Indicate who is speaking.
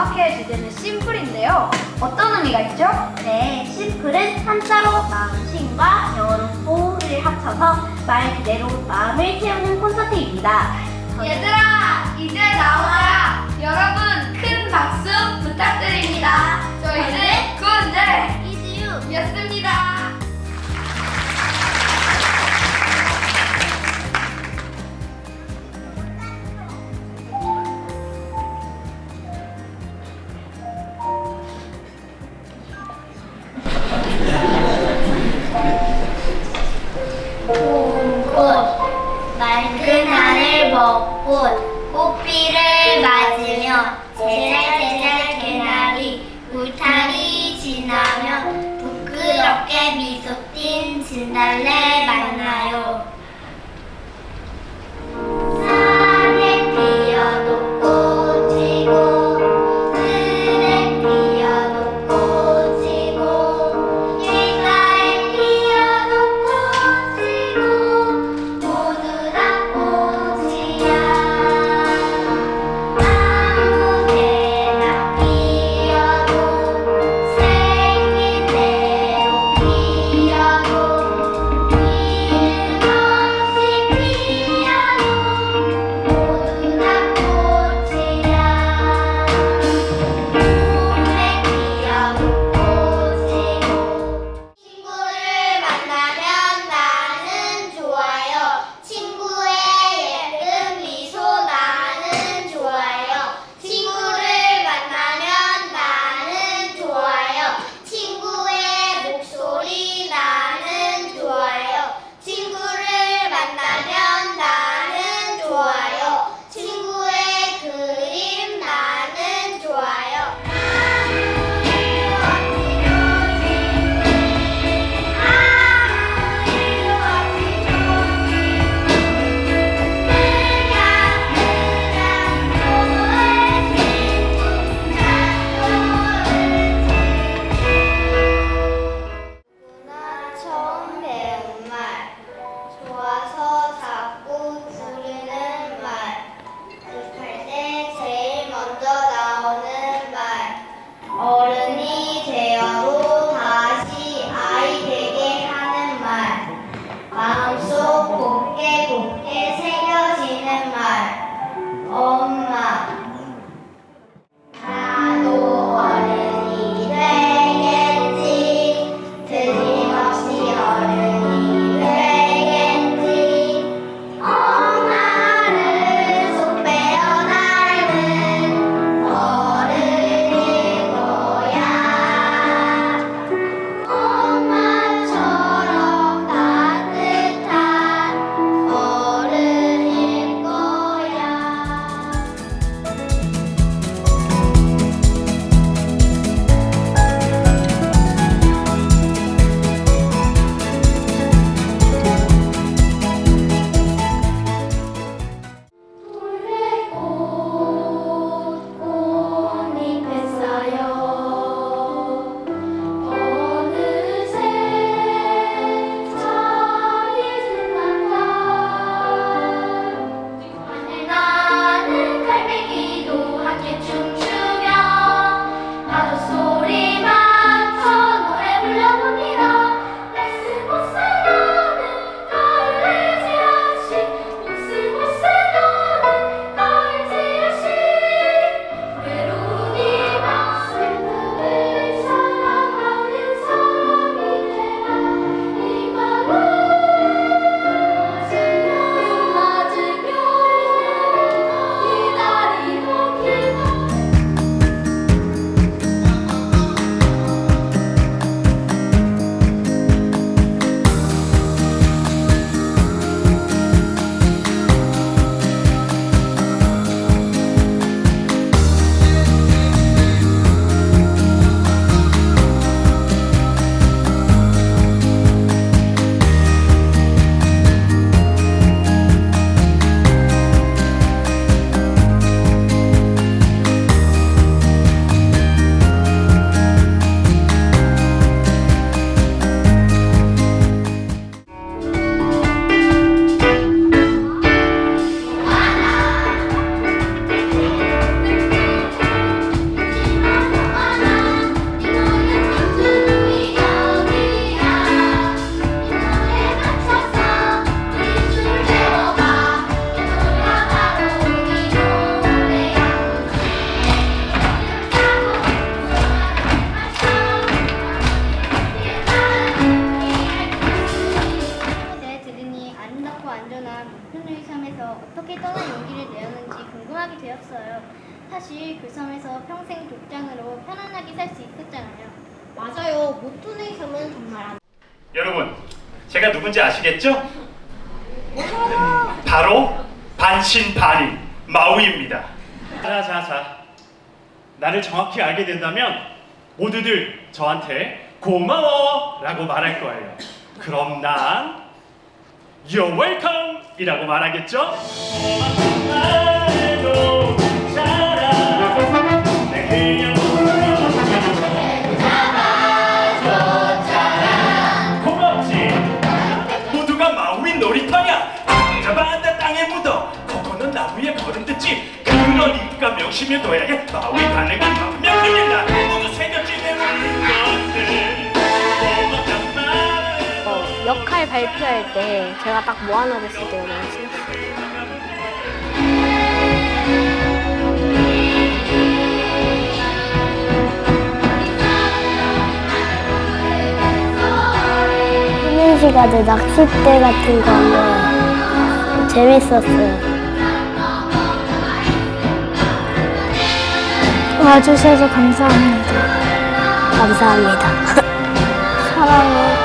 Speaker 1: 음악회의 주제는 심플인데요. 어떤 의미가 있죠?
Speaker 2: 네, 심플은 한자로 마음심과 영어로 소를 합쳐서 말 그대로 마음을 채우는 콘서트입니다.
Speaker 1: 얘들아, 이제 나와라.
Speaker 2: 꽃 맑은 하늘 벚꽃 꽃비를 맞으며 제잘제잘 개나리 울타리 지나며 부끄럽게 미소 띈 진달래
Speaker 3: 되었어요. 사실 그 섬에서 평생 족장으로 편안하게 살 수 있었잖아요.
Speaker 2: 맞아요. 모tun의 섬은 정말 안
Speaker 4: 여러분, 제가 누군지 아시겠죠? 바로 반신반인 마우이입니다. 자 자 자, 나를 정확히 알게 된다면 모두들 저한테 고마워라고 말할 거예요. 그럼 난 You're welcome 이라고 말하겠죠? 말해도 잘하. 듣지. 그러니까 명심해 둬야 해. 마우이 가는 건 막면 큰일 나. 모두 것들. 고맙단 말.
Speaker 5: 어, 역할 발표할 때 제가 딱뭐 하나 됐을 때가 너무 신났어요. 쉬는 시간에 낚싯대 같은 거 하면 재밌었어요. 와주셔서 감사합니다. 감사합니다. 사랑해.